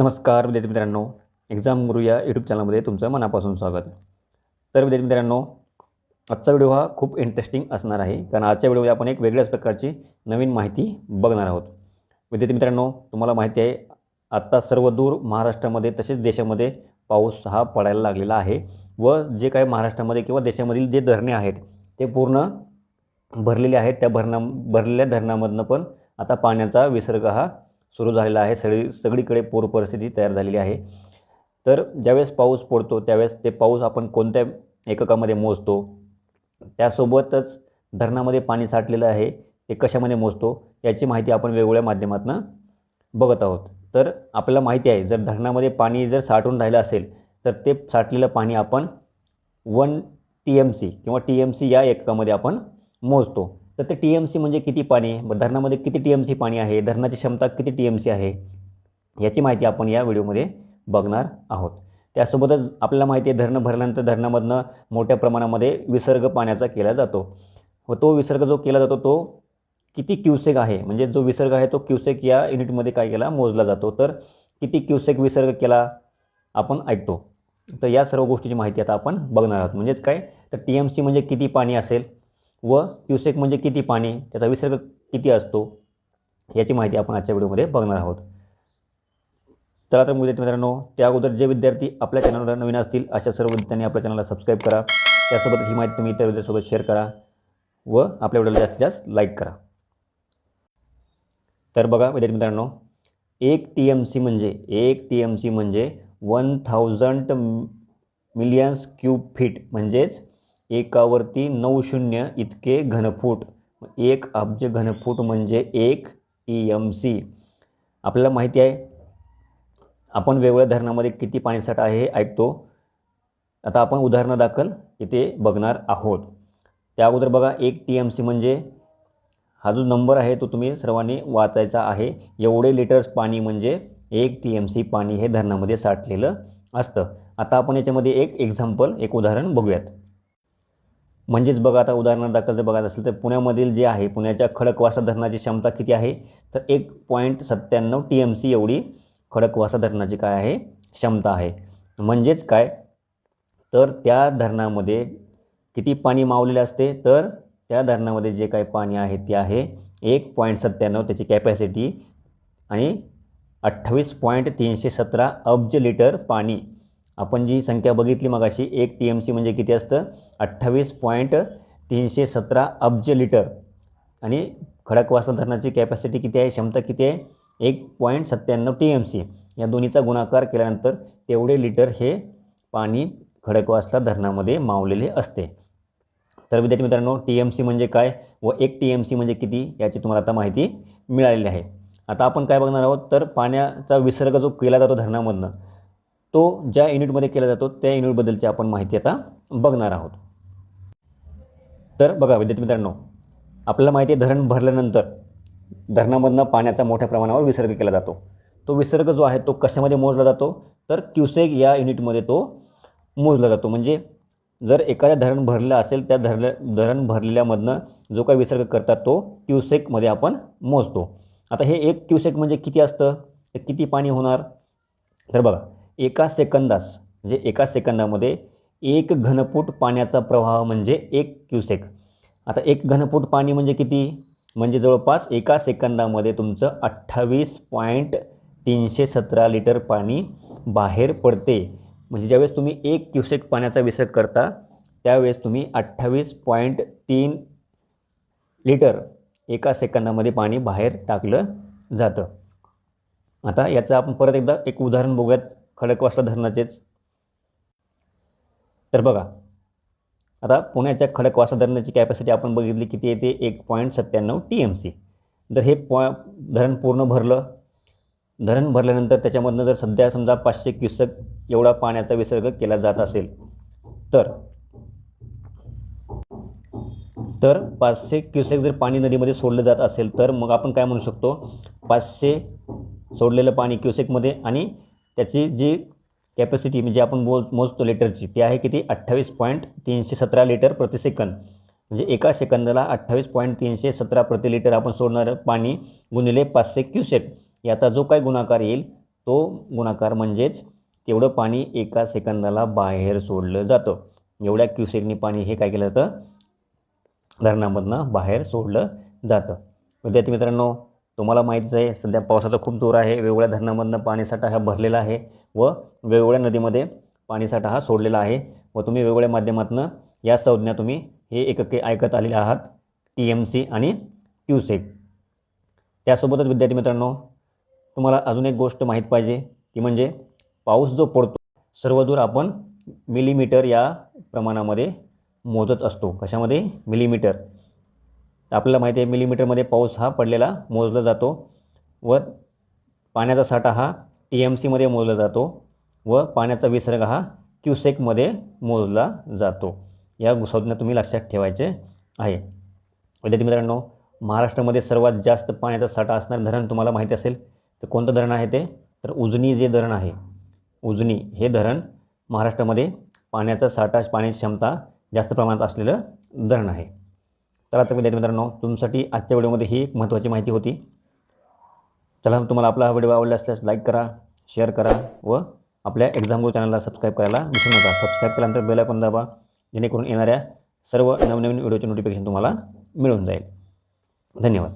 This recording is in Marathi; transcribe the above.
नमस्कार विद्यार्थी मित्रांनो. एक्झाम गुरु या यूट्यूब चॅनलमध्ये तुमचं मनापासून स्वागत. तर विद्यार्थी मित्रांनो आजचा व्हिडिओ हा खूप इंटरेस्टिंग असणार आहे. कारण आजच्या व्हिडिओमध्ये आपण एक वेगळ्याच प्रकारची नवीन माहिती बघणार आहोत. विद्यार्थी मित्रांनो तुम्हाला माहिती आहे आत्ता सर्वदूर महाराष्ट्रामध्ये तसेच देशामध्ये पाऊस हा पडायला लागलेला आहे व जे काही महाराष्ट्रामध्ये किंवा देशामधील जे धरणे आहेत ते पूर्ण भरलेले आहेत. त्या भरणा भरलेल्या धरणामधनं पण आता पाण्याचा विसर्ग हा सुरू झालेला आहे. सगळी सगळीकडे पूर परिस्थिती तयार झालेली आहे. तर ज्यावेळेस पाऊस पडतो त्यावेळेस ते पाऊस आपण कोणत्या एककामध्ये मोजतो? त्यासोबतच धरणामध्ये पाणी साठलेलं आहे ते कशामध्ये मोजतो? याची माहिती आपण वेगवेगळ्या माध्यमातून बघत आहोत. तर आपल्याला माहिती आहे जर धरणामध्ये पाणी जर साठून राहिलं असेल तर ते साठलेलं पाणी आपण वन टी एम सी किंवा टी एम सी या एककामध्ये आपण मोजतो. तर ते टी एम सी म्हणजे किती पाणी? धरणामध्ये किती टी एम सी पाणी आहे? धरणाची क्षमता किती टी एम सी आहे? याची माहिती आपण या व्हिडिओमध्ये बघणार आहोत. त्यासोबतच आपल्याला माहिती आहे धरणं भरल्यानंतर धरणामधनं मोठ्या प्रमाणामध्ये विसर्ग पाण्याचा केला जातो. व तो विसर्ग जो केला जातो तो किती क्युसेक आहे? म्हणजे जो विसर्ग आहे तो क्युसेक या युनिटमध्ये काय केला? मोजला जातो. तर किती क्युसेक विसर्ग केला आपण ऐकतो? तर या सर्व गोष्टीची माहिती आता आपण बघणार आहोत. म्हणजेच काय? तर टी एम सी म्हणजे किती पाणी असेल? व क्युसेक म्हणजे किती पाणी त्याचा विसर्ग किती असतो याची माहिती आपण आजच्या व्हिडिओमध्ये बघणार आहोत. चला तर विद्यार्थी मित्रांनो त्या अगोदर जे विद्यार्थी आपल्या चॅनलवर नवीन असतील अशा सर्व विद्यार्थ्यांनी आपल्या चॅनलला सबस्क्राईब करा. त्यासोबत ही माहिती तुम्ही इतर विद्यार्थ्यांसोबत शेअर करा व आपल्या व्हिडिओला जास्तीत जास्त लाईक करा. तर बघा विद्यार्थी मित्रांनो एक टी एम सी म्हणजे एक टी एम सी म्हणजे one thousand millions cube feet म्हणजेच एकावरती नऊ शून्य इतके घनफूट. एक अब्ज घनफूट म्हणजे एक टी एम सी आपल्याला माहिती आहे आपण वेगवेगळ्या धरणामध्ये किती पाणीसाठा आहे हे ऐकतो. आता आपण उदाहरणं दाखल इथे बघणार आहोत. त्या अगोदर बघा एक टी एम सी म्हणजे हा जो नंबर आहे तो तुम्ही सर्वांनी वाचायचा आहे. एवढे लिटर्स पाणी म्हणजे एक टी एम सी पाणी हे धरणामध्ये साठलेलं असतं. आता आपण याच्यामध्ये एक एक्झाम्पल एक उदाहरण बघूयात. म्हणजेच बघा आता उदाहरण दाखल जर बघायचं असेल तर पुण्यामधील जे आहे पुण्याच्या खडकवासा धरणाची क्षमता किती आहे? तर एक पॉईंट सत्त्याण्णव टी एम सी एवढी खडकवासा धरणाची काय आहे? क्षमता आहे. म्हणजेच काय? तर त्या धरणामध्ये किती पाणी मावलेले असते? तर त्या धरणामध्ये जे काही पाणी आहे ते आहे एक पॉईंट सत्त्याण्णव त्याची कॅपॅसिटी आणि अठ्ठावीस पॉईंट तीनशे सतरा अब्ज लिटर पाणी. आपण जी संख्या बघितली मगाशी एक टी एम सी म्हणजे किती असतं? अठ्ठावीस पॉईंट तीनशे सतरा अब्ज लिटर. आणि खडकवासला धरणाची कॅपॅसिटी किती आहे? क्षमता किती आहे? एक पॉईंट सत्त्याण्णव टी एम सी या दोन्हीचा गुणाकार केल्यानंतर तेवढे लिटर हे पाणी खडकवासला धरणामध्ये मावलेले असते. तर विद्यार्थी मित्रांनो टी एम सी म्हणजे काय व एक टी एम सी म्हणजे किती याची तुम्हाला आता माहिती मिळालेली आहे. आता आपण काय बघणार आहोत? तर पाण्याचा विसर्ग जो केला जातो धरणामधनं तो ज्या युनिटमध्ये केला जातो त्या युनिटबद्दलची आपण माहिती आता बघणार आहोत. तर बघा विद्यार्थी मित्रांनो आपल्याला माहिती आहे धरण भरल्यानंतर धरणामधनं पाण्याचा मोठ्या प्रमाणावर विसर्ग केला जातो. तो विसर्ग जो आहे तो कशामध्ये मोजला जातो? तर क्युसेक या युनिटमध्ये तो मोजला जातो. म्हणजे जर एखाद्या धरण भरलं असेल त्या धरल्या धरण भरलेल्यामधनं जो काही विसर्ग करतात तो क्युसेकमध्ये आपण मोजतो. आता हे एक क्युसेक म्हणजे किती असतं? किती पाणी होणार? तर बघा एका सेकंदास म्हणजे एका सेकंदामध्ये एक घनफूट पाण्याचा प्रवाह म्हणजे एक क्युसेक. आता एक घनफूट पाणी म्हणजे किती? म्हणजे जवळपास एका सेकंदामध्ये तुमचं अठ्ठावीस पॉईंट तीनशे सतरा लिटर पाणी बाहेर पडते. म्हणजे ज्यावेळेस तुम्ही एक क्युसेक पाण्याचा विसर्ग करता त्यावेळेस तुम्ही अठ्ठावीस पॉईंट तीन लिटर एका सेकंदामध्ये पाणी बाहेर टाकलं जातं. आता याचं आपण परत एकदा एक उदाहरण बघूयात. खडकवासला धरणाचेच. तर बघा आता पुण्याच्या खडकवासला धरणाची कॅपॅसिटी आपण बघितली किती येते एक पॉईंट सत्त्याण्णव टी एम सी जर हे पॉ धरण पूर्ण भरलं धरण भरल्यानंतर त्याच्यामधनं जर सध्या समजा पाचशे क्युसेक एवढा पाण्याचा विसर्ग केला जात असेल तर तर पाचशे क्युसेक जर पाणी नदीमध्ये सोडलं जात असेल तर मग आपण काय म्हणू शकतो? पाचशे सोडलेलं पाणी क्युसेकमध्ये आणि त्याची जी कॅपॅसिटी म्हणजे आपण मोज मोजतो लिटरची ती आहे किती? अठ्ठावीस पॉईंट तीनशे सतरा लिटर प्रति सेकंद. म्हणजे एका सेकंदाला अठ्ठावीस पॉईंट तीनशे सतरा प्रति लिटर आपण सोडणारं पाणी गुणिले पाचशे क्युसेक. याचा जो काय गुणाकार येईल तो गुणाकार म्हणजेच तेवढं पाणी एका सेकंदाला बाहेर सोडलं जातं. एवढ्या क्युसेकनी पाणी हे काय केलं जातं? धरणामधनं बाहेर सोडलं जातं. विद्यार्थी मित्रांनो तुम्हाला माहितीच आहे सध्या पावसाचा खूप जोर आहे. वेगवेगळ्या धरणामधनं पाणीसाठा हा भरलेला आहे व वेगवेगळ्या नदीमध्ये पाणीसाठा हा सोडलेला आहे व तुम्ही वेगवेगळ्या माध्यमातून या संज्ञा तुम्ही हे एकके ऐकत आलेले आहात टी एम सी आणि क्यूसेक. त्यासोबतच विद्यार्थी मित्रांनो तुम्हाला अजून एक गोष्ट माहीत पाहिजे ती म्हणजे पाऊस जो पडतो सर्वदूर आपण मिलीमीटर या प्रमाणामध्ये मोजत असतो. कशामध्ये? मिलीमीटर. आपल्याला माहिती आहे मिलीमीटरमध्ये पाऊस हा पडलेला मोजला जातो व पाण्याचा साठा हा टी एम सीमध्ये मोजला जातो व पाण्याचा विसर्ग हा क्युसेकमध्ये मोजला जातो. या संज्ञा तुम्ही लक्षात ठेवायचे आहे. विद्यार्थी मित्रांनो महाराष्ट्रामध्ये सर्वात जास्त पाण्याचा साठा असणारं धरण तुम्हाला माहिती असेल तर कोणतं धरण आहे ते? तर उजनी जे धरण आहे उजनी हे धरण महाराष्ट्रामध्ये पाण्याचा साठा पाण्याची क्षमता जास्त प्रमाणात असलेलं धरण आहे. तर तर विद्यार्थी मित्रांनो तुमच्यासाठी आजच्या व्हिडिओमध्ये ही एक महत्त्वाची माहिती होती. चला तुम्हाला आपला हा व्हिडिओ आवडला असल्यास लाईक करा शेअर करा व आपल्या एक्झाम गुरु चॅनलला सबस्क्राईब करायला विसरू नका. सबस्क्राईब केल्यानंतर बेल आयकॉन दाबा जेणेकरून येणाऱ्या सर्व नवनवीन व्हिडिओचे नोटिफिकेशन तुम्हाला मिळून जाईल. धन्यवाद.